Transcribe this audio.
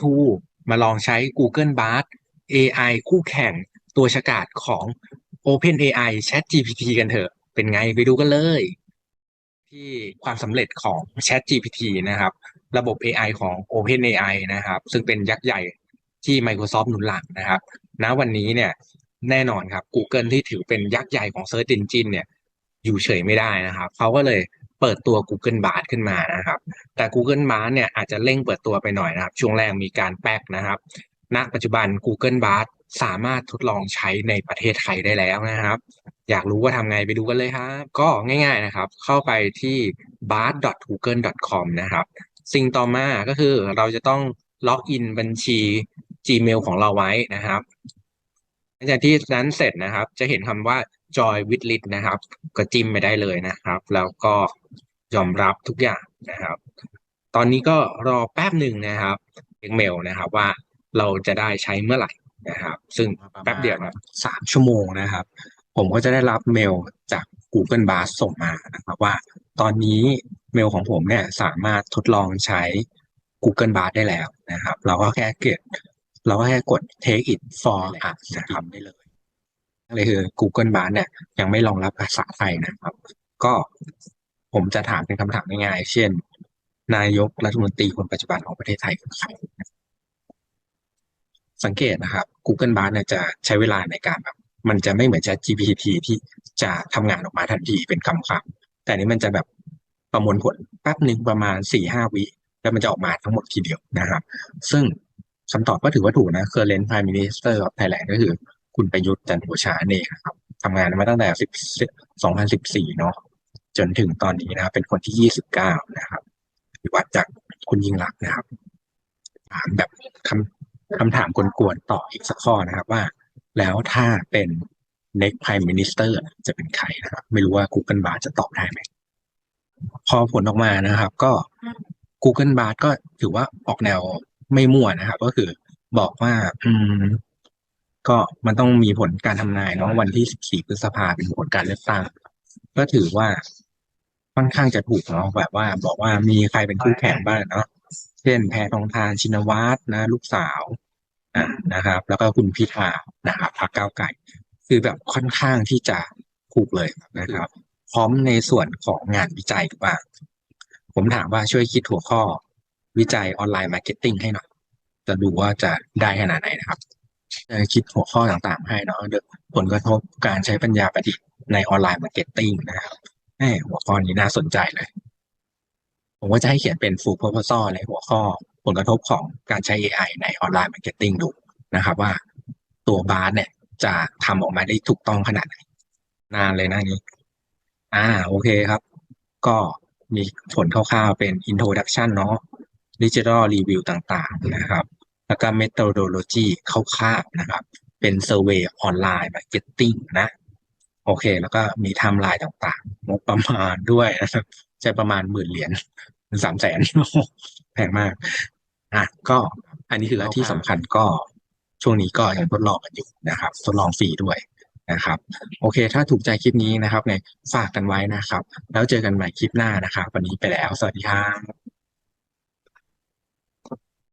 to มาลองใช้ Google Bard AI คู่แข่งตัวฉกาจของ OpenAI ChatGPT กันเถอะ เป็นไงไปดูกันเลย ที่ความสำเร็จของ ChatGPT นะครับ ระบบ AI ของ OpenAI นะครับ ซึ่งเป็นยักษ์ใหญ่ที่ Microsoft หนุนหลังนะครับณวันนี้เนี่ยแน่นอนครับ Google ที่ถือเป็นยักษ์ใหญ่ของ Search Engine เนี่ยอยู่เฉยไม่ได้นะครับ เขาก็เลย เปิดตัว Google b a r ขึ้นมานะครับ แต่ Google b a r เนี่ยอาจจะเร่งเปิดตัวไปหน่อยนะครับ ช่วงแรกมีการแป๊กนะครับณปัจจุบัน Google b a r สามารถทดลองใช้ในประเทศไทยได้แล้วนะครับ อยากรู้ว่าทำไงไปดูกันเลยครับ ก็ง่าย ๆนะครับ เข้าไปที่ bard.google.com นะครับ สิ่งต่อมาก็คือเราจะต้องล็อกอินบัญชี Gmail ของเราไว้นะครับ ลังจากที่นั้นเสร็จนะครับ จะเห็นคำว่า join with list นะครับ ก็จิ้มไปได้เลยนะครับ แล้วก็ยอมรับทุกอย่างนะครับ ตอนนี้ก็รอแป๊บหนึ่งนะครับเช็คเมลนะครับว่าเราจะได้ใช้เมื่อไหร่นะครับ ซึ่งแป๊บเดียวนะสามชั่วโมงนะครับ ผมก็จะได้รับเมลจาก Google b a r ส่งมานะครับว่า ตอนนี้เมลของผมเนี่ยสามารถทดลองใช้ Google b a r ได้แล้วนะครับ เราก็แค่เกด เราก็แค่กด take it for a นะครับได้เลยเลยคือ Google Bard เนี่ยยังไม่รองรับภาษาไทยนะครับ ก็ผมจะถามเป็นคำถามง่ายๆ เช่น นายกรัฐมนตรีคนปัจจุบันของประเทศไทยคือใครสังเกตนะครับ Google Bard เนี่ยจะใช้เวลาในการแบบมันจะไม่เหมือน ChatGPT ที่จะทำงานออกมาทันทีเป็นคำคำแต่อันนี้มันจะแบบประมวลผลแป๊บหนึ่งประมาณสี่ห้าวิ แล้วมันจะออกมาทั้งหมดทีเดียวนะครับ ซึ่ง คำตอบก็ถือว่าถูกนะ current prime minister of Thailand ก็คือ คุณประยุทธ์จันทร์โอชาเนี่ยครับทำงานมาตั้งแต่สิบสองพันสิบสี่เนาะจนถึงตอนนี้นะครับเป็นคนที่ยี่สิบเก้านะครับวัดจากคุณยิ่งรักษณ์นะครับ ถามแบบคำคำถามกวนๆต่ออีกสักข้อนะครับว่า แล้วถ้าเป็น next prime minister จะเป็นใครนะครับ ไม่รู้ว่า Google Bard จะตอบได้ไหมพอผลออกมานะครับ ก็ Google Bard ก็ถือว่าออกแนว ไม่มั่วนะครับ ก็คือบอกว่า อืม ก็มันต้องมีผลการทำนายเนาะวันที่14พฤษภาเป็นผลการเลือกตั้ง ก็ถือว่าค่อนข้างจะถูกเนาะแบบว่า บอกว่ามีใครเป็นคู่แข่งบ้างเนาะเช่นแพทองทานชินวัตรนะ ลูกสาวอ่านะครับ แล้วก็คุณพิธานะครับพรรคก้าวไกลคือแบบค่อนข้างที่จะถูกเลยนะครับ พร้อมในส่วนของงานวิจัยบ้างผมถามว่าช่วยคิดหัวข้อ วิจัยออนไลน์มาร์เก็ตติ้งให้หน่อย จะดูว่าจะได้ขนาดไหนนะครับจะคิดหัวข้อต่างๆ ให้เนาะผลกระทบการใช้ปัญญาประดิษฐ์ในออนไลน์มาร์เก็ตติ้งนะครับแหมหัวข้อนี้น่าสนใจเลย ผมก็จะให้เขียนเป็น full proposal ในหัวข้อผลกระทบของการใช้ AI ในออนไลน์มาร์เก็ตติ้งดูนะครับ ว่าตัวบาร์เนี่ยจะทำออกมาได้ถูกต้องขนาดไหน นานเลยนะนี้ อ่า โอเคครับ ก็มีผลคร่าวๆเป็น introduction เนาะ digital review ต่างๆนะครับ แล้วก็ methodology คร่าวๆนะครับ เป็น survey ออนไลน์ marketing นะ โอเค แล้วก็มีไทม์ไลน์ต่างๆงบประมาณด้วยนะครับใช้ประมาณหมื่นเหรียญสามแสนแพงมากอะก็อันนี้คือที่สำคัญก็ช่วงนี้ก็ยังทดลองกันอยู่นะครับ ทดลองฟรีด้วยนะครับ โอเค ถ้าถูกใจคลิปนี้นะครับเนี่ยฝากกันไว้นะครับ แล้วเจอกันใหม่คลิปหน้านะครับ วันนี้ไปแล้ว สวัสดีครับ